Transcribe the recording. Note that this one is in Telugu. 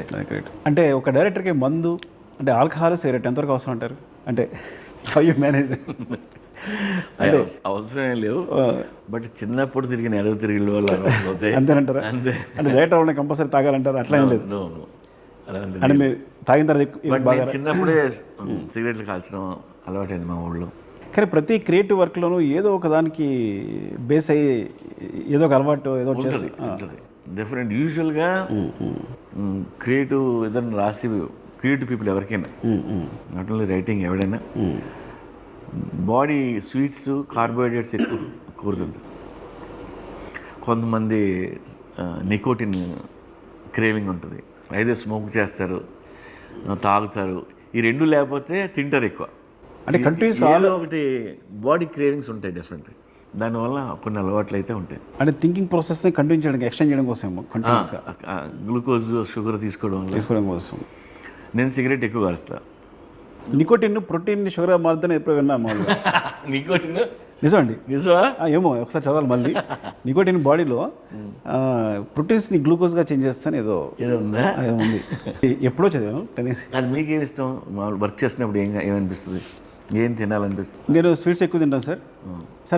అంతే. అంటే ఒక డైరెక్టర్కి మందు అంటే ఆల్కహాల్ సిగరెట్ ఎంతవరకు అవసరం అంటారు? అంటే హౌ యూ మేనేజ్ అవస- అవసరం ఏం లేవు. బట్ చిన్నప్పుడు తిరిగిన ఎడవ తిరిగి వాళ్ళు అంతేనంటారా? అంతే. అంటే డైరెక్టర్ వాళ్ళని కంపల్సరీ తాగాలంటారు? అట్లా ఏం లేదు. అంటే మీరు తాగిన తర్వాత చిన్నప్పుడే సిగరెట్లు కాల్చడం అలవాటైంది మా ఊళ్ళో. కానీ ప్రతి క్రియేటివ్ వర్క్లోనూ ఏదో ఒక దానికి బేస్ అయ్యి ఏదో ఒక అలవాటు ఏదో చేసి ఉంటుంది. డెఫినెట్ యూజువల్గా క్రియేటివ్ ఏదైనా రాసి క్రియేటివ్ పీపుల్ ఎవరికైనా. నాట్ ఓన్లీ రైటింగ్ ఎవడైనా. బాడీ స్వీట్స్ కార్బోహైడ్రేట్స్ ఎక్కువ కోరుతుంది కొంతమంది నికోటిన్ క్రేవింగ్ ఉంటుంది. అయితే స్మోక్ చేస్తారు తాగుతారు. ఈ రెండు లేకపోతే తింటారు ఎక్కువ. అంటే ఏదో ఒకటి బాడీ క్రేవింగ్స్ ఉంటాయి డెఫినెట్లీ దానివల్ల కొన్ని అలవాట్లు అయితే ఉంటాయి. అంటే థింకింగ్ ప్రాసెస్ని కంటిన్యూ చేయడానికి ఎక్స్టెండ్ చేయడం కోసం కంటిన్యూస్గా గ్లూకోజ్ షుగర్ తీసుకోవడం వల్ల? తీసుకోవడం కోసం. నేను సిగరెట్ ఎక్కువ కలుస్తా. నికోటిన్ ప్రోటీన్ షుగర్ మారుతుందని ఎప్పుడు విన్నా నికోటిన్ నిజం అండి? నిజమా? ఏమో ఒకసారి చదవాలి మళ్ళీ. నికోటిన్ బాడీలో ప్రోటీన్స్ని గ్లూకోజ్గా చేంజ్ చేస్తాను ఏదో ఏదో ఉందా? ఏదో ఉంది. ఎప్పుడో చదివాను టెన్నిస్ అది మీకేం ఇష్టం? మామూలు వర్క్ చేసినప్పుడు ఏం ఏమనిపిస్తుంది? ఏం తినాలనిపిస్తుంది? నేను స్వీట్స్ ఎక్కువ తింటాను సార్. సార్